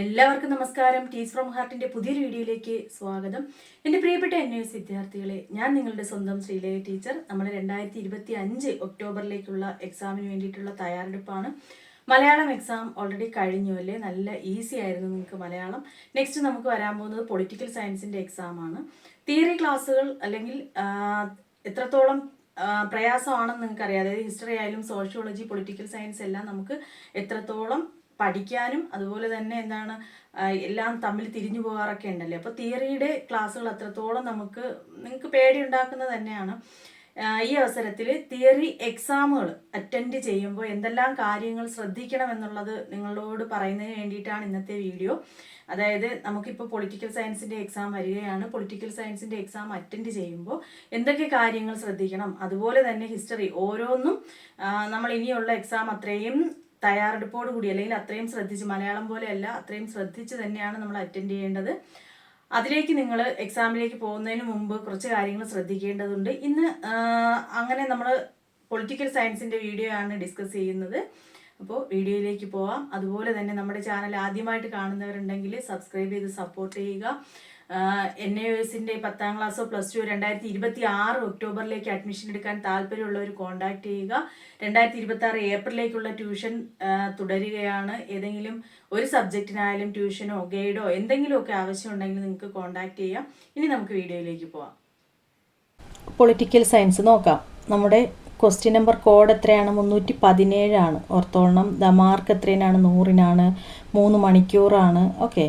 എല്ലാവർക്കും നമസ്കാരം. ടീസ് ഫ്രം ഹാർട്ടിന്റെ പുതിയൊരു വീഡിയോയിലേക്ക് സ്വാഗതം. എന്റെ പ്രിയപ്പെട്ട എൻ എസ് വിദ്യാർത്ഥികളെ ഞാൻ നിങ്ങളുടെ സ്വന്തം ശ്രീലയ ടീച്ചർ നമ്മുടെ രണ്ടായിരത്തി ഇരുപത്തി അഞ്ച് ഒക്ടോബറിലേക്കുള്ള എക്സാമിന് വേണ്ടിയിട്ടുള്ള തയ്യാറെടുപ്പാണ്. മലയാളം എക്സാം ഓൾറെഡി കഴിഞ്ഞു അല്ലേ? നല്ല ഈസി ആയിരുന്നു നിങ്ങൾക്ക് മലയാളം. നെക്സ്റ്റ് നമുക്ക് വരാൻ പോകുന്നത് പൊളിറ്റിക്കൽ സയൻസിന്റെ എക്സാം ആണ്. തിയറി ക്ലാസ്സുകൾ അല്ലെങ്കിൽ എത്രത്തോളം പ്രയാസമാണെന്ന് നിങ്ങൾക്കറിയാം. അതായത് ഹിസ്റ്ററി ആയാലും സോഷ്യോളജി പൊളിറ്റിക്കൽ സയൻസ് എല്ലാം നമുക്ക് എത്രത്തോളം പഠിക്കാനും അതുപോലെ തന്നെ എന്താണ് എല്ലാം തമ്മിൽ തിരിഞ്ഞു പോകാറൊക്കെ ഉണ്ടല്ലേ? അപ്പോൾ തിയറിയുടെ ക്ലാസ്സുകൾ അത്രത്തോളം നമുക്ക് നിങ്ങൾക്ക് പേടി ഉണ്ടാക്കുന്നത് തന്നെയാണ് ഈ അവസരത്തിൽ തിയറി എക്സാമുകൾ അറ്റൻഡ് ചെയ്യുമ്പോൾ എന്തെല്ലാം കാര്യങ്ങൾ ശ്രദ്ധിക്കണം എന്നുള്ളത് നിങ്ങളോട് പറയുന്നതിന് വേണ്ടിയിട്ടാണ് ഇന്നത്തെ വീഡിയോ. അതായത് നമുക്കിപ്പോൾ പൊളിറ്റിക്കൽ സയൻസിന്റെ എക്സാം വരികയാണ്. പൊളിറ്റിക്കൽ സയൻസിന്റെ എക്സാം അറ്റൻഡ് ചെയ്യുമ്പോൾ എന്തൊക്കെ കാര്യങ്ങൾ ശ്രദ്ധിക്കണം? അതുപോലെ തന്നെ ഹിസ്റ്ററി ഓരോന്നും നമ്മൾ ഇനിയുള്ള എക്സാം അത്രയും തയ്യാറെടുപ്പോട് കൂടി അല്ലെങ്കിൽ അത്രയും ശ്രദ്ധിച്ച് മലയാളം പോലെയല്ല അത്രയും ശ്രദ്ധിച്ച് തന്നെയാണ് നമ്മൾ അറ്റൻഡ് ചെയ്യേണ്ടത്. അതിലേക്ക് നിങ്ങൾ എക്സാമിലേക്ക് പോകുന്നതിന് മുമ്പ് കുറച്ച് കാര്യങ്ങൾ ശ്രദ്ധിക്കേണ്ടതുണ്ട്. ഇന്ന് അങ്ങനെ നമ്മൾ പൊളിറ്റിക്കൽ സയൻസിന്റെ വീഡിയോ ആണ് ഡിസ്കസ് ചെയ്യുന്നത്. അപ്പോൾ വീഡിയോയിലേക്ക് പോവാം. അതുപോലെ തന്നെ നമ്മുടെ ചാനൽ ആദ്യമായിട്ട് കാണുന്നവരുണ്ടെങ്കിൽ സബ്സ്ക്രൈബ് ചെയ്ത് സപ്പോർട്ട് ചെയ്യുക. എൻ എ എസിന്റെ പത്താം ക്ലാസ്സോ പ്ലസ് ടു രണ്ടായിരത്തി ഇരുപത്തി ആറ് ഒക്ടോബറിലേക്ക് അഡ്മിഷൻ എടുക്കാൻ താല്പര്യമുള്ളവർ കോൺടാക്ട് ചെയ്യുക. രണ്ടായിരത്തി ഇരുപത്തി ആറ് ഏപ്രിലേക്കുള്ള ട്യൂഷൻ തുടരുകയാണ്. ഏതെങ്കിലും ഒരു സബ്ജക്റ്റിനായാലും ട്യൂഷനോ ഗൈഡോ എന്തെങ്കിലുമൊക്കെ ആവശ്യമുണ്ടെങ്കിൽ നിങ്ങൾക്ക് കോൺടാക്ട് ചെയ്യാം. ഇനി നമുക്ക് വീഡിയോയിലേക്ക് പോവാം. പൊളിറ്റിക്കൽ സയൻസ് നോക്കാം. നമ്മുടെ ക്വസ്റ്റ്യൻ നമ്പർ കോഡ് എത്രയാണ്? മുന്നൂറ്റി പതിനേഴാണ് ഓർത്തോളണം ദ മാർക്ക് എത്രയാണ് നൂറിനാണ്. മൂന്ന് മണിക്കൂറാണ്. ഓക്കെ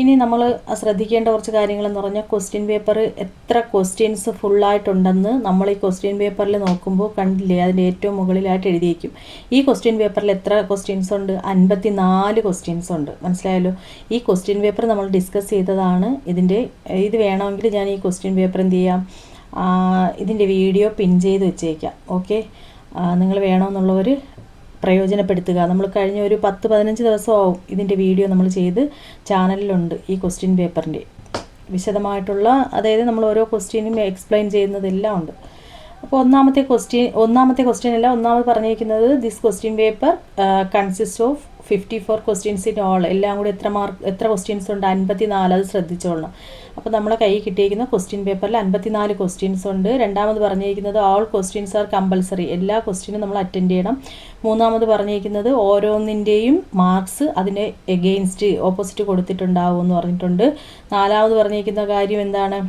ഇനി നമ്മൾ ശ്രദ്ധിക്കേണ്ട കുറച്ച് കാര്യങ്ങളെന്ന് പറഞ്ഞാൽ ക്വസ്റ്റ്യൻ പേപ്പർ എത്ര ക്വസ്റ്റ്യൻസ് ഫുള്ളായിട്ടുണ്ടെന്ന് നമ്മൾ ഈ ക്വസ്റ്റ്യൻ പേപ്പറിൽ നോക്കുമ്പോൾ കണ്ടില്ലേ അതിന്റെ ഏറ്റവും മുകളിലായിട്ട് എഴുതിയേക്കും. ഈ ക്വസ്റ്റ്യൻ പേപ്പറിൽ എത്ര ക്വസ്റ്റ്യൻസ് ഉണ്ട്? അൻപത്തി നാല് ക്വസ്റ്റ്യൻസ് ഉണ്ട്. മനസ്സിലായല്ലോ? ഈ ക്വസ്റ്റ്യൻ പേപ്പർ നമ്മൾ ഡിസ്കസ് ചെയ്തതാണ്. ഇതിന്റെ ഇത് വേണമെങ്കിൽ ഞാൻ ഈ ക്വസ്റ്റ്യൻ പേപ്പർ എന്ത് ചെയ്യാം? ഇതിന്റെ വീഡിയോ പിൻ ചെയ്ത് വെച്ചേക്കാം. ഓക്കെ നിങ്ങൾ വേണമെന്നുള്ളവർ പ്രയോജനപ്പെടുത്തുക. നമ്മൾ കഴിഞ്ഞ ഒരു പത്ത് പതിനഞ്ച് ദിവസമാവും ഇതിന്റെ വീഡിയോ നമ്മൾ ചെയ്ത് ചാനലിലുണ്ട് ഈ ക്വസ്റ്റ്യൻ പേപ്പറിന്റെ വിശദമായിട്ടുള്ള അതായത് നമ്മൾ ഓരോ ക്വസ്റ്റ്യനും എക്സ്പ്ലെയിൻ ചെയ്യുന്നതെല്ലാം ഉണ്ട്. അപ്പോൾ ഒന്നാമത്തെ ക്വസ്റ്റ്യൻ ഒന്നാമത്തെ ക്വസ്റ്റ്യൻ അല്ല ഒന്നാമത് പറഞ്ഞിരിക്കുന്നത് this question paper consist of fifty four questions in all എല്ലാം കൂടി എത്ര മാർക്ക് എത്ര ക്വസ്റ്റ്യൻസ് ഉണ്ട്? അൻപത്തി നാല് അത് ശ്രദ്ധിച്ചോളണം. അപ്പോൾ നമ്മളെ കയ്യിൽ കിട്ടിയിരിക്കുന്ന ക്വസ്റ്റ്യൻ പേപ്പറിൽ അൻപത്തിനാല് ക്വസ്റ്റ്യൻസ് ഉണ്ട്. രണ്ടാമത് പറഞ്ഞിരിക്കുന്നത് ഓൾ ക്വസ്റ്റ്യൻസ് ആർ കമ്പൽസറി എല്ലാ ക്വസ്റ്റ്യനും നമ്മൾ അറ്റൻഡ് ചെയ്യണം. മൂന്നാമത് പറഞ്ഞിരിക്കുന്നത് ഓരോന്നിന്റെയും മാർക്സ് അതിന് എഗെയിൻസ്റ്റ് ഓപ്പോസിറ്റ് കൊടുത്തിട്ടുണ്ടാവും എന്ന് പറഞ്ഞിട്ടുണ്ട്. നാലാമത് പറഞ്ഞിരിക്കുന്ന കാര്യം എന്താണ്?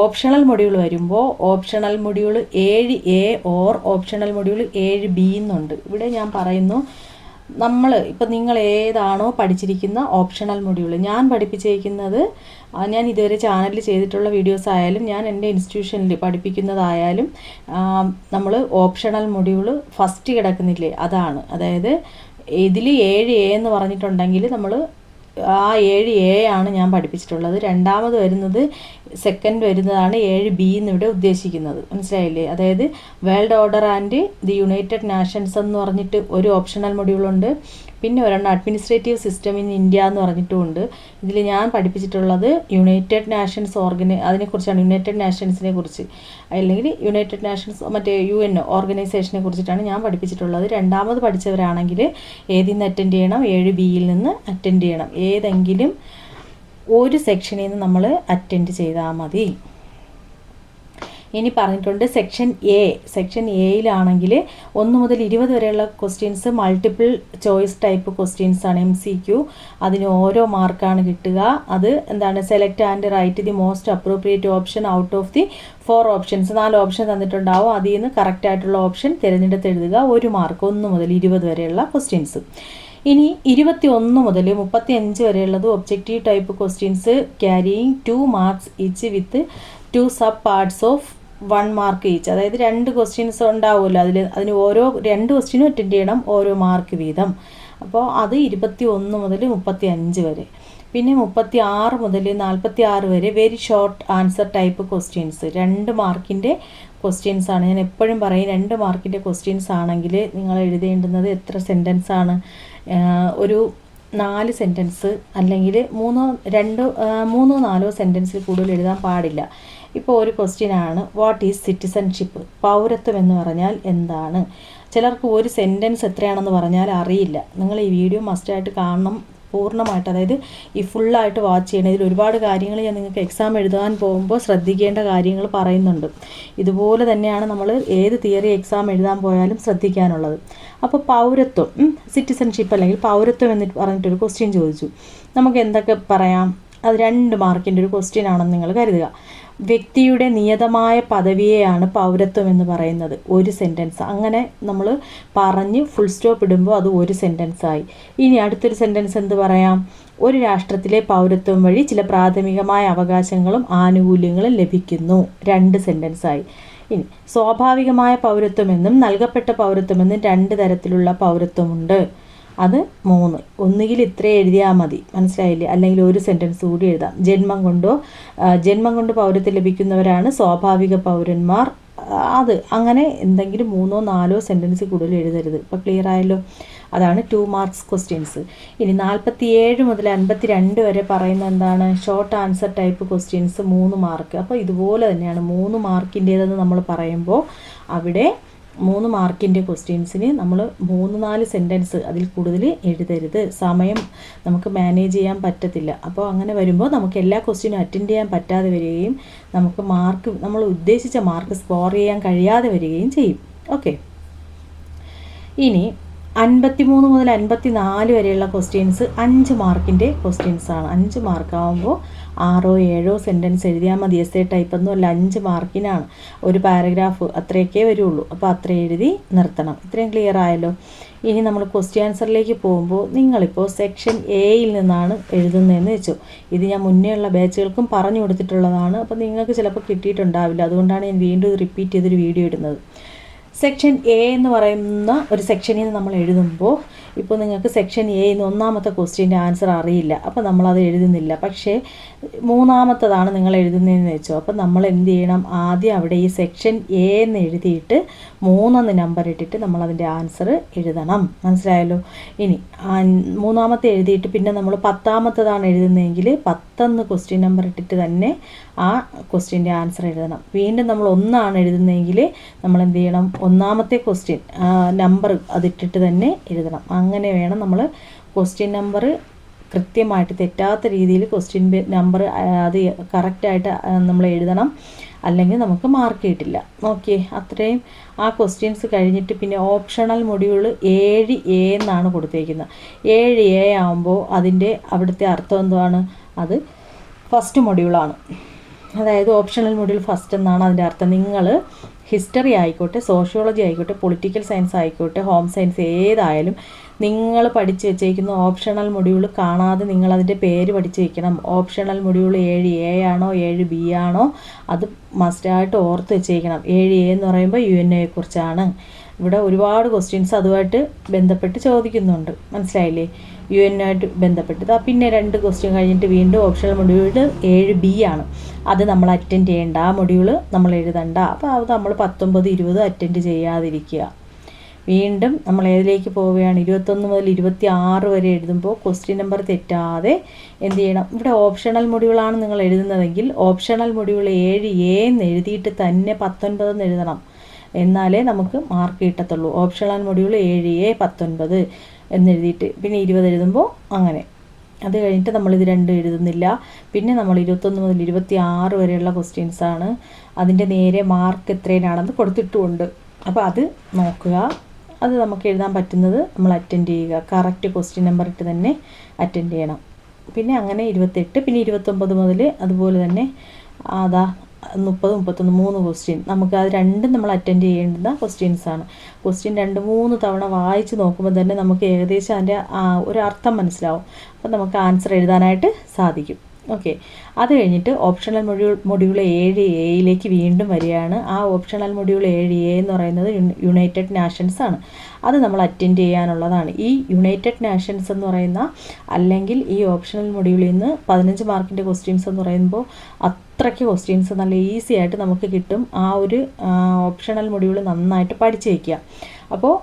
ഓപ്ഷണൽ മൊഡ്യൂൾ വരുമ്പോൾ ഓപ്ഷണൽ മൊഡ്യൂൾ ഏഴ് എ ഓർ ഓപ്ഷണൽ മൊഡ്യൂൾ ഏഴ് ബി എന്നുണ്ട് ഇവിടെ ഞാൻ പറയുന്നു നമ്മൾ ഇപ്പം നിങ്ങൾ ഏതാണോ പഠിച്ചിരിക്കുന്ന ഓപ്ഷണൽ മൊഡ്യൂൾ ഞാൻ പഠിപ്പിച്ചിരിക്കുന്നത് ഞാൻ ഇതുവരെ ചാനലിൽ ചെയ്തിട്ടുള്ള വീഡിയോസ് ആയാലും ഞാൻ എന്റെ ഇൻസ്റ്റിറ്റ്യൂഷനിൽ പഠിപ്പിക്കുന്നതായാലും നമ്മൾ ഓപ്ഷണൽ മൊഡ്യൂൾ ഫസ്റ്റ് കിടക്കുന്നില്ലേ അതാണ്. അതായത് ഇതിൽ ഏഴ് എ എന്ന് പറഞ്ഞിട്ടുണ്ടെങ്കിൽ നമ്മൾ ആ ഏഴ് എ ആണ് ഞാൻ പഠിപ്പിച്ചിട്ടുള്ളത്. രണ്ടാമത് വരുന്നത് സെക്കൻഡ് വരുന്നതാണ് ഏഴ് ബി എന്നിവിടെ ഉദ്ദേശിക്കുന്നത്. മനസ്സിലായില്ലേ? അതായത് world order and the United Nations എന്ന് പറഞ്ഞിട്ട് ഒരു ഓപ്ഷണൽ മൊഡ്യൂളുണ്ട് പിന്നെ ഒരെണ്ണം അഡ്മിനിസ്ട്രേറ്റീവ് സിസ്റ്റം ഇൻ ഇന്ത്യ എന്ന് പറഞ്ഞിട്ടുമുണ്ട്. ഇതിൽ ഞാൻ പഠിപ്പിച്ചിട്ടുള്ളത് യുണൈറ്റഡ് നാഷൻസ് ഓർഗന അതിനെക്കുറിച്ചാണ് യുണൈറ്റഡ് നാഷൻസിനെ കുറിച്ച്. അല്ലെങ്കിൽ യുണൈറ്റഡ് നാഷൻസ് മറ്റേ യു എൻ ഓർഗനൈസേഷനെ കുറിച്ചിട്ടാണ് ഞാൻ പഠിപ്പിച്ചിട്ടുള്ളത്. രണ്ടാമത് പഠിച്ചവരാണെങ്കിൽ ഏതിൽ നിന്ന് അറ്റൻഡ് ചെയ്യണം? ഏഴ് ബിയിൽ നിന്ന് അറ്റൻഡ് ചെയ്യണം. ഏതെങ്കിലും ഒരു സെക്ഷനിൽ നിന്ന് നമ്മൾ അറ്റൻഡ് ചെയ്താൽ മതി. ഇനി പറഞ്ഞിട്ടുണ്ട് സെക്ഷൻ എ സെക്ഷൻ എയിലാണെങ്കിൽ ഒന്ന് മുതൽ ഇരുപത് വരെയുള്ള questions multiple choice type questions ആണ് എം സി ക്യു അതിന് ഓരോ മാർക്കാണ് കിട്ടുക. അത് എന്താണ്? Select and write the most appropriate option out of the four options നാല് ഓപ്ഷൻ തന്നിട്ടുണ്ടാവും. അതിൽ നിന്ന് കറക്റ്റ് ആയിട്ടുള്ള ഓപ്ഷൻ തിരഞ്ഞെടുത്ത് എഴുതുക. ഒരു മാർക്ക് ഒന്ന് മുതൽ ഇരുപത് വരെയുള്ള ക്വസ്റ്റ്യൻസ് ഇനി ഇരുപത്തി ഒന്ന് മുതൽ മുപ്പത്തി അഞ്ച് വരെയുള്ളത് objective type questions carrying two marks each with two sub parts of one mark each അതായത് രണ്ട് ക്വസ്റ്റ്യൻസ് ഉണ്ടാവുമല്ലോ. അതിൽ അതിന് ഓരോ രണ്ട് ക്വസ്റ്റ്യനും അറ്റൻഡ് ചെയ്യണം ഓരോ മാർക്ക് വീതം. അപ്പോൾ അത് ഇരുപത്തി ഒന്ന് മുതൽ മുപ്പത്തി അഞ്ച് വരെ. പിന്നെ മുപ്പത്തി ആറ് മുതൽ നാൽപ്പത്തി ആറ് വരെ very short answer type questions രണ്ട് മാർക്കിന്റെ ക്വസ്റ്റ്യൻസ് ആണ്. ഞാൻ എപ്പോഴും പറയും രണ്ട് മാർക്കിന്റെ ക്വസ്റ്റ്യൻസ് ആണെങ്കിൽ നിങ്ങൾ എഴുതേണ്ടുന്നത് എത്ര സെന്റൻസ് ആണ്? ഒരു നാല് സെന്റൻസ് അല്ലെങ്കിൽ മൂന്നോ രണ്ടോ മൂന്നോ നാലോ സെന്റൻസിൽ കൂടുതൽ എഴുതാൻ പാടില്ല. ഇപ്പോൾ ഒരു ക്വസ്റ്റ്യൻ ആണ്. വാട്ട് ഈസ് സിറ്റിസൺഷിപ്പ് പൗരത്വം എന്ന് പറഞ്ഞാൽ എന്താണ്? ചിലർക്ക് ഒരു സെന്റൻസ് എത്രയാണെന്ന് പറഞ്ഞാൽ അറിയില്ല. നിങ്ങൾ ഈ വീഡിയോ മസ്റ്റായിട്ട് കാണണം പൂർണമായിട്ട്. അതായത് ഈ ഫുള്ളായിട്ട് വാച്ച് ചെയ്യണം. ഇതിൽ ഒരുപാട് കാര്യങ്ങൾ ഞാൻ നിങ്ങൾക്ക് എക്സാം എഴുതാൻ പോകുമ്പോൾ ശ്രദ്ധിക്കേണ്ട കാര്യങ്ങൾ പറയുന്നുണ്ട്. ഇതുപോലെ തന്നെയാണ് നമ്മൾ ഏത് തിയറി എക്സാം എഴുതാൻ പോയാലും ശ്രദ്ധിക്കാനുള്ളത്. അപ്പോൾ പൗരത്വം സിറ്റിസൺഷിപ്പ് അല്ലെങ്കിൽ പൗരത്വം എന്ന് പറഞ്ഞിട്ടൊരു ക്വസ്റ്റ്യൻ ചോദിച്ചു. നമുക്ക് എന്തൊക്കെ പറയാം? അത് രണ്ട് മാർക്കിന്റെ ഒരു ക്വസ്റ്റ്യൻ ആണെന്ന് നിങ്ങൾ കരുതുക. വ്യക്തിയുടെ നിയതമായ പദവിയെയാണ് പൗരത്വം എന്ന് പറയുന്നത്. ഒരു സെന്റൻസ് അങ്ങനെ നമ്മൾ പറഞ്ഞ് ഫുൾ സ്റ്റോപ്പ് ഇടുമ്പോൾ അത് ഒരു സെന്റൻസ് ആയി. ഇനി അടുത്തൊരു സെന്റൻസ് എന്ത് പറയാം? ഒരു രാഷ്ട്രത്തിലെ പൗരത്വം വഴി ചില പ്രാഥമികമായ അവകാശങ്ങളും ആനുകൂല്യങ്ങളും ലഭിക്കുന്നു. രണ്ട് സെന്റൻസ് ആയി. ഇനി സ്വാഭാവികമായ പൗരത്വമെന്നും നൽകപ്പെട്ട പൗരത്വമെന്നും രണ്ട് തരത്തിലുള്ള പൗരത്വമുണ്ട്. അത് മൂന്ന്. ഒന്നുകിൽ ഇത്രേ എഴുതിയാൽ മതി. മനസ്സിലായില്ലേ? അല്ലെങ്കിൽ ഒരു സെന്റൻസ് കൂടി എഴുതാം. ജന്മം കൊണ്ടോ ജന്മം കൊണ്ട് പൗരത്വം ലഭിക്കുന്നവരാണ് സ്വാഭാവിക പൗരന്മാർ. അത് അങ്ങനെ എന്തെങ്കിലും മൂന്നോ നാലോ സെന്റൻസ് കൂടുതൽ എഴുതരുത്. ഇപ്പോൾ ക്ലിയർ ആയല്ലോ? അതാണ് ടു മാർക്സ് ക്വസ്റ്റ്യൻസ് ഇനി നാൽപ്പത്തി ഏഴ് മുതൽ അൻപത്തി രണ്ട് വരെ പറയുന്ന എന്താണ്? ഷോർട്ട് ആൻസർ ടൈപ്പ് ക്വസ്റ്റ്യൻസ് മൂന്ന് മാർക്ക് അപ്പോൾ ഇതുപോലെ തന്നെയാണ് മൂന്ന് മാർക്കിന്റേതെന്ന് നമ്മൾ പറയുമ്പോൾ അവിടെ മൂന്ന് മാർക്കിന്റെ ക്വസ്റ്റ്യൻസിന് നമ്മൾ മൂന്ന് നാല് സെന്റൻസ് അതിൽ കൂടുതൽ എഴുതരുത്. സമയം നമുക്ക് മാനേജ് ചെയ്യാൻ പറ്റത്തില്ല. അപ്പോൾ അങ്ങനെ വരുമ്പോൾ നമുക്ക് എല്ലാ ക്വസ്റ്റ്യനും അറ്റൻഡ് ചെയ്യാൻ പറ്റാതെ വരികയും നമുക്ക് മാർക്ക് നമ്മൾ ഉദ്ദേശിച്ച മാർക്ക് സ്കോർ ചെയ്യാൻ കഴിയാതെ വരികയും ചെയ്യും. ഓക്കെ. ഇനി അൻപത്തി മൂന്ന് മുതൽ അൻപത്തി നാല് വരെയുള്ള ക്വസ്റ്റ്യൻസ് അഞ്ച് മാർക്കിന്റെ ക്വസ്റ്റ്യൻസ് ആണ് അഞ്ച് മാർക്ക് ആകുമ്പോൾ ആറോ ഏഴോ സെന്റൻസ് എഴുതിയാൽ മതി. എസ് എ ടൈപ്പ് ഒന്നും അല്ല. അഞ്ച് മാർക്കിനാണ് ഒരു പാരഗ്രാഫ് അത്രയൊക്കെ വരുള്ളൂ. അപ്പോൾ അത്ര എഴുതി നിർത്തണം. ഇത്രയും ക്ലിയർ ആയല്ലോ? ഇനി നമ്മൾ ക്വസ്റ്റ്യൻ ആൻസറിലേക്ക് പോകുമ്പോൾ നിങ്ങളിപ്പോൾ സെക്ഷൻ എയിൽ നിന്നാണ് എഴുതുന്നതെന്ന് വെച്ചു. ഇത് ഞാൻ മുന്നേ ഉള്ള ബാച്ചുകൾക്കും പറഞ്ഞു കൊടുത്തിട്ടുള്ളതാണ്. അപ്പോൾ നിങ്ങൾക്ക് ചിലപ്പോൾ കിട്ടിയിട്ടുണ്ടാവില്ല. അതുകൊണ്ടാണ് ഞാൻ വീണ്ടും റിപ്പീറ്റ് ചെയ്തൊരു വീഡിയോ ഇടുന്നത്. സെക്ഷൻ എ എന്ന് പറയുന്ന ഒരു സെക്ഷനിൽ നിന്ന് നമ്മൾ എഴുതുമ്പോൾ ഇപ്പോൾ നിങ്ങൾക്ക് സെക്ഷൻ എ എന്ന് ഒന്നാമത്തെ ക്വസ്റ്റ്യന്റെ ആൻസർ അറിയില്ല. അപ്പോൾ നമ്മളത് എഴുതുന്നില്ല. പക്ഷേ മൂന്നാമത്തതാണ് നിങ്ങൾ എഴുതുന്നതെന്ന് വെച്ചോ. അപ്പോൾ നമ്മൾ എന്ത് ചെയ്യണം? ആദ്യം അവിടെ ഈ സെക്ഷൻ എ എന്ന് എഴുതിയിട്ട് മൂന്നെന്ന് നമ്പർ ഇട്ടിട്ട് നമ്മൾ അതിന്റെ ആൻസർ എഴുതണം. മനസ്സിലായല്ലോ? ഇനി മൂന്നാമത്തെ എഴുതിയിട്ട് പിന്നെ നമ്മൾ പത്താമത്തതാണ് എഴുതുന്നതെങ്കിൽ പത്തെന്ന് ക്വസ്റ്റ്യൻ നമ്പർ ഇട്ടിട്ട് തന്നെ ആ ക്വസ്റ്റ്യന്റെ ആൻസർ എഴുതണം. വീണ്ടും നമ്മൾ ഒന്നാണ് എഴുതുന്നതെങ്കിൽ നമ്മൾ എന്ത് ചെയ്യണം? ഒന്നാമത്തെ ക്വസ്റ്റ്യൻ നമ്പർ അതിട്ടിട്ട് തന്നെ എഴുതണം. അങ്ങനെ വേണം നമ്മൾ ക്വസ്റ്റ്യൻ നമ്പർ കൃത്യമായിട്ട് തെറ്റാത്ത രീതിയിൽ ക്വസ്റ്റ്യൻ നമ്പർ അത് കറക്റ്റായിട്ട് നമ്മൾ എഴുതണം. അല്ലെങ്കിൽ നമുക്ക് മാർക്ക് കിട്ടില്ല. ഓക്കെ അത്രയും ആ ക്വസ്റ്റ്യൻസ് കഴിഞ്ഞിട്ട് പിന്നെ ഓപ്ഷണൽ മൊഡ്യൂൾ ഏഴ് എ എന്നാണ് കൊടുത്തേക്കുന്നത്. ഏഴ് എ ആകുമ്പോൾ അതിന്റെ അവിടുത്തെ അർത്ഥം എന്താണ്? അത് ഫസ്റ്റ് മൊഡ്യൂളാണ് അതായത് ഓപ്ഷണൽ മൊഡ്യൂൾ ഫസ്റ്റ് എന്നാണ് അതിന്റെ അർത്ഥം. നിങ്ങൾ ഹിസ്റ്ററി ആയിക്കോട്ടെ സോഷ്യോളജി ആയിക്കോട്ടെ പൊളിറ്റിക്കൽ സയൻസ് ആയിക്കോട്ടെ ഹോം സയൻസ് ഏതായാലും നിങ്ങൾ പഠിച്ച് വെച്ചേക്കുന്ന ഓപ്ഷണൽ മൊഡ്യൂൾ കാണാതെ നിങ്ങൾ അതിന്റെ പേര് പഠിച്ച് വെക്കണം. ഓപ്ഷണൽ മൊഡ്യൂൾ ഏഴ് എ ആണോ ഏഴ് ബി ആണോ അത് മസ്റ്റായിട്ട് ഓർത്ത് വെച്ചേക്കണം. ഏഴ് എ എന്ന് പറയുമ്പോൾ യു എൻ എയെ കുറിച്ചാണ് ഇവിടെ ഒരുപാട് ക്വസ്റ്റ്യൻസ് അതുമായിട്ട് ബന്ധപ്പെട്ട് ചോദിക്കുന്നുണ്ട്. മനസ്സിലായില്ലേ? യു എൻ ആയിട്ട് ബന്ധപ്പെട്ട്. ദാ പിന്നെ രണ്ട് ക്വസ്റ്റ്യൻ കഴിഞ്ഞിട്ട് വീണ്ടും ഓപ്ഷണൽ മൊഡ്യൂൾ ഏഴ് ബി ആണ്. അത് നമ്മൾ അറ്റൻഡ് ചെയ്യേണ്ട ആ മൊഡ്യൂൾ നമ്മൾ എഴുതണ്ട. അപ്പോൾ അത് നമ്മൾ പത്തൊമ്പത് ഇരുപത് അറ്റൻഡ് ചെയ്യാതിരിക്കുക. വീണ്ടും നമ്മൾ ഏതിലേക്ക് പോവുകയാണ്? ഇരുപത്തൊന്ന് മുതൽ ഇരുപത്തി ആറ് വരെ എഴുതുമ്പോൾ ക്വസ്റ്റ്യൻ നമ്പർ തെറ്റാതെ എന്ത് ചെയ്യണം? ഇവിടെ ഓപ്ഷണൽ മൊഡ്യൂളാണ് നിങ്ങൾ എഴുതുന്നതെങ്കിൽ ഓപ്ഷണൽ മൊഡ്യൂൾ ഏഴ് എ എന്ന് എഴുതിയിട്ട് തന്നെ പത്തൊൻപതെന്ന് എഴുതണം. എന്നാലേ നമുക്ക് മാർക്ക് കിട്ടത്തുള്ളൂ. ഓപ്ഷണൽ മൊഡ്യൂൾ ഏഴ് എ പത്തൊൻപത് എന്നെഴുതിയിട്ട് പിന്നെ ഇരുപത് എഴുതുമ്പോൾ അങ്ങനെ. അത് കഴിഞ്ഞിട്ട് നമ്മളിത് രണ്ടും എഴുതുന്നില്ല. പിന്നെ നമ്മൾ ഇരുപത്തൊന്ന് മുതൽ ഇരുപത്തി ആറ് വരെയുള്ള ക്വസ്റ്റ്യൻസാണ് അതിന്റെ നേരെ മാർക്ക് എത്രയാണെന്ന് കൊടുത്തിട്ടുമുണ്ട്. അപ്പോൾ അത് നോക്കുക. അത് നമുക്ക് എഴുതാൻ പറ്റുന്നത് നമ്മൾ അറ്റൻഡ് ചെയ്യുക. കറക്റ്റ് ക്വസ്റ്റ്യൻ നമ്പർ ഇട്ട് തന്നെ അറ്റൻഡ് ചെയ്യണം. പിന്നെ അങ്ങനെ ഇരുപത്തെട്ട് പിന്നെ ഇരുപത്തൊമ്പത് മുതൽ അതുപോലെ തന്നെ അതാ മുപ്പത് മുപ്പത്തൊന്ന് മൂന്ന് ക്വസ്റ്റ്യൻ നമുക്ക് അത് രണ്ടും നമ്മൾ അറ്റൻഡ് ചെയ്യേണ്ടുന്ന ക്വസ്റ്റ്യൻസ് ആണ്. ക്വസ്റ്റ്യൻ രണ്ട് മൂന്ന് തവണ വായിച്ച് നോക്കുമ്പോൾ തന്നെ നമുക്ക് ഏകദേശം അതിന്റെ ഒരു അർത്ഥം മനസ്സിലാവും. അപ്പം നമുക്ക് ആൻസർ എഴുതാനായിട്ട് സാധിക്കും. ഓക്കെ അത് കഴിഞ്ഞിട്ട് ഓപ്ഷണൽ മൊഡ്യൂൾ മൊഡ്യൂൾ ഏഴ് എയിലേക്ക് വീണ്ടും വരികയാണ്. ആ ഓപ്ഷണൽ മൊഡ്യൂൾ ഏഴ് എ എന്ന് പറയുന്നത് യുണൈറ്റഡ് നാഷൻസ് ആണ്. അത് നമ്മൾ അറ്റൻഡ് ചെയ്യാനുള്ളതാണ്. ഈ യുണൈറ്റഡ് നാഷൻസ് എന്ന് പറയുന്ന അല്ലെങ്കിൽ ഈ ഓപ്ഷണൽ മൊഡ്യൂളിൽ നിന്ന് പതിനഞ്ച് മാർക്കിന്റെ ക്വസ്റ്റ്യൻസ് എന്ന് പറയുമ്പോൾ അത്രയ്ക്ക് ക്വസ്റ്റ്യൻസ് നല്ല ഈസി ആയിട്ട് നമുക്ക് കിട്ടും. ആ ഒരു ഓപ്ഷണൽ മൊഡ്യൂൾ നന്നായിട്ട് പഠിച്ചു വയ്ക്കുക. അപ്പോൾ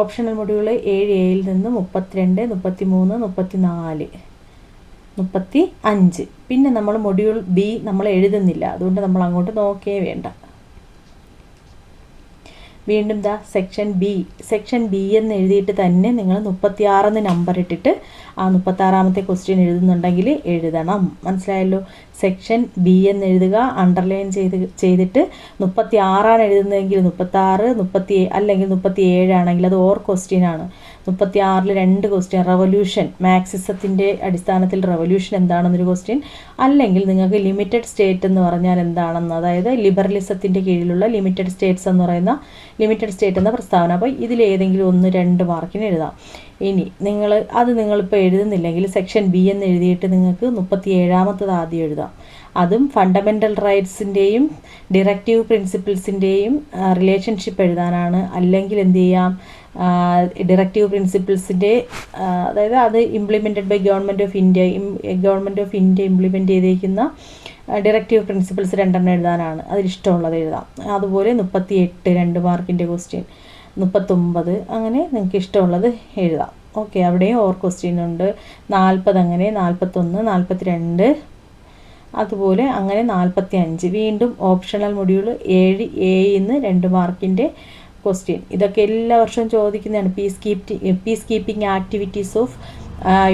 ഓപ്ഷണൽ മൊഡ്യൂൾ ഏഴ് എയിൽ നിന്ന് മുപ്പത്തിരണ്ട് മുപ്പത്തി മൂന്ന് മുപ്പത്തി നാല് മുപ്പത്തി അഞ്ച് പിന്നെ നമ്മൾ മൊഡ്യൂൾ ബി നമ്മൾ എഴുതുന്നില്ല. അതുകൊണ്ട് നമ്മൾ അങ്ങോട്ട് നോക്കേ വേണ്ട. വീണ്ടും ദാ സെക്ഷൻ ബി സെക്ഷൻ ബി എന്ന് എഴുതിയിട്ട് തന്നെ നിങ്ങൾ മുപ്പത്തിയാറെന്ന് നമ്പർ ഇട്ടിട്ട് ആ മുപ്പത്താറാമത്തെ ക്വസ്റ്റ്യൻ എഴുതുന്നുണ്ടെങ്കിൽ എഴുതണം. മനസ്സിലായല്ലോ? സെക്ഷൻ ബി എന്ന് എഴുതുക അണ്ടർലൈൻ ചെയ്ത് ചെയ്തിട്ട് മുപ്പത്തി ആറാണ് എഴുതുന്നതെങ്കിൽ മുപ്പത്തി ആറ് മുപ്പത്തി അല്ലെങ്കിൽ മുപ്പത്തി ഏഴാണെങ്കിൽ അത് ഓർ ക്വസ്റ്റ്യൻ ആണ്. മുപ്പത്തി ആറിൽ രണ്ട് ക്വസ്റ്റ്യൻ റവല്യൂഷൻ മാക്സിസത്തിന്റെ അടിസ്ഥാനത്തിൽ റവല്യൂഷൻ എന്താണെന്നൊരു ക്വസ്റ്റ്യൻ അല്ലെങ്കിൽ നിങ്ങൾക്ക് ലിമിറ്റഡ് സ്റ്റേറ്റ് എന്ന് പറഞ്ഞാൽ എന്താണെന്ന് അതായത് ലിബറലിസത്തിന്റെ കീഴിലുള്ള ലിമിറ്റഡ് സ്റ്റേറ്റ്സ് എന്ന് പറയുന്ന ലിമിറ്റഡ് സ്റ്റേറ്റ് എന്ന പ്രസ്താവന. അപ്പോൾ ഇതിലേതെങ്കിലും ഒന്ന് രണ്ട് മാർക്കിന് എഴുതാം. ഇനി നിങ്ങൾ അത് നിങ്ങളിപ്പോൾ എഴുതുന്നില്ലെങ്കിൽ സെക്ഷൻ ബി എന്ന് എഴുതിയിട്ട് നിങ്ങൾക്ക് മുപ്പത്തി ഏഴാമത്തത് ആദ്യം എഴുതാം. അതും ഫണ്ടമെന്റൽ റൈറ്റ്സിന്റെയും ഡിറക്റ്റീവ് പ്രിൻസിപ്പിൾസിന്റെയും റിലേഷൻഷിപ്പ് എഴുതാനാണ്. അല്ലെങ്കിൽ എന്ത് ചെയ്യാം? ഡിറക്റ്റീവ് പ്രിൻസിപ്പിൾസിന്റെ അതായത് അത് implemented by government of India government of India implement ചെയ്തേക്കുന്ന ഡിറക്റ്റീവ് പ്രിൻസിപ്പിൾസ് രണ്ടെണ്ണം എഴുതാനാണ്. അതിലിഷ്ടമുള്ളത് എഴുതാം. അതുപോലെ മുപ്പത്തി എട്ട് രണ്ട് മാർക്കിന്റെ ക്വസ്റ്റ്യൻ മുപ്പത്തൊമ്പത്. അങ്ങനെ നിങ്ങൾക്ക് ഇഷ്ടമുള്ളത് എഴുതാം. ഓക്കെ അവിടെയും ഓർ ക്വസ്റ്റ്യൻ ഉണ്ട്. നാൽപ്പത് അങ്ങനെ നാൽപ്പത്തൊന്ന് നാൽപ്പത്തി രണ്ട് അതുപോലെ അങ്ങനെ നാൽപ്പത്തി അഞ്ച് വീണ്ടും ഓപ്ഷണൽ മൊഡ്യൂൾ ഏഴ് എന്ന് രണ്ട് മാർക്കിന്റെ ക്വസ്റ്റ്യൻ ഇതൊക്കെ എല്ലാ വർഷവും ചോദിക്കുന്നതാണ്. Peace keep peace keeping activities of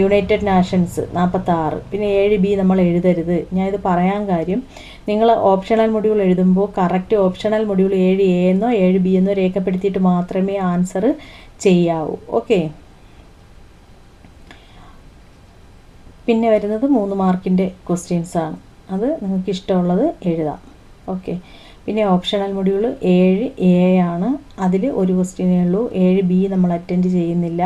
United Nations നാൽപ്പത്താറ് പിന്നെ ഏഴ് ബി നമ്മൾ എഴുതരുത്. ഞാൻ ഇത് പറയാൻ കാര്യം നിങ്ങൾ ഓപ്ഷണൽ മൊഡ്യൂൾ എഴുതുമ്പോൾ കറക്റ്റ് ഓപ്ഷണൽ മൊഡ്യൂൾ ഏഴ് എ എന്നോ ഏഴ് ബി എന്നോ രേഖപ്പെടുത്തിയിട്ട് മാത്രമേ ആൻസർ ചെയ്യാവൂ. ഓക്കെ പിന്നെ വരുന്നത് മൂന്ന് മാർക്കിന്റെ ക്വസ്റ്റ്യൻസ് ആണ്. അത് നിങ്ങൾക്ക് ഇഷ്ടമുള്ളത് എഴുതാം. ഓക്കെ പിന്നെ ഓപ്ഷണൽ മൊഡ്യൂൾ ഏഴ് എ ആണ്. അതിൽ ഒരു ക്വസ്റ്റ്യനേ ഉള്ളൂ. ഏഴ് ബി നമ്മൾ അറ്റൻഡ് ചെയ്യുന്നില്ല.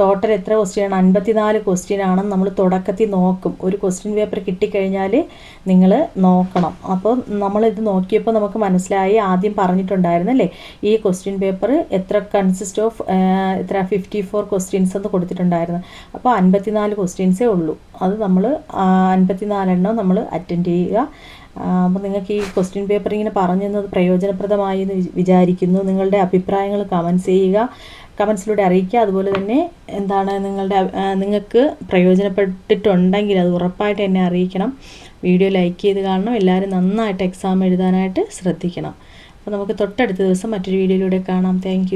ടോട്ടൽ എത്ര ക്വസ്റ്റ്യൻ ആണ്? അൻപത്തിനാല് ക്വസ്റ്റ്യൻ ആണെന്ന് നമ്മൾ തുടക്കത്തിൽ നോക്കും. ഒരു ക്വസ്റ്റ്യൻ പേപ്പർ കിട്ടിക്കഴിഞ്ഞാൽ നിങ്ങൾ നോക്കണം. അപ്പോൾ നമ്മളിത് നോക്കിയപ്പോൾ നമുക്ക് മനസ്സിലായി. ആദ്യം പറഞ്ഞിട്ടുണ്ടായിരുന്നു അല്ലേ? ഈ ക്വസ്റ്റ്യൻ പേപ്പർ എത്ര കൺസിസ്റ്റ് ഓഫ് എത്ര ഫിഫ്റ്റി ഫോർ ക്വസ്റ്റ്യൻസ് എന്ന് കൊടുത്തിട്ടുണ്ടായിരുന്നു. അപ്പോൾ അൻപത്തിനാല് ക്വസ്റ്റ്യൻസേ ഉള്ളൂ. അത് നമ്മൾ അൻപത്തിനാലെണ്ണം നമ്മൾ അറ്റൻഡ് ചെയ്യുക. അപ്പോൾ നിങ്ങൾക്ക് ഈ ക്വസ്റ്റ്യൻ പേപ്പർ ഇങ്ങനെ പറഞ്ഞു തന്നത് പ്രയോജനപ്രദമായി എന്ന് വിചാരിക്കുന്നു. നിങ്ങളുടെ അഭിപ്രായങ്ങൾ കമൻസ് ചെയ്യുക. കമൻസിലൂടെ അറിയിക്കുക. അതുപോലെ തന്നെ എന്താണ് നിങ്ങളുടെ നിങ്ങൾക്ക് പ്രയോജനപ്പെട്ടിട്ടുണ്ടെങ്കിൽ അത് ഉറപ്പായിട്ട് എന്നെ അറിയിക്കണം. വീഡിയോ ലൈക്ക് ചെയ്ത് കാണണം. എല്ലാവരും നന്നായിട്ട് എക്സാം എഴുതാനായിട്ട് ശ്രദ്ധിക്കണം. അപ്പോൾ നമുക്ക് തൊട്ടടുത്ത ദിവസം മറ്റൊരു വീഡിയോയിലൂടെ കാണാം. താങ്ക്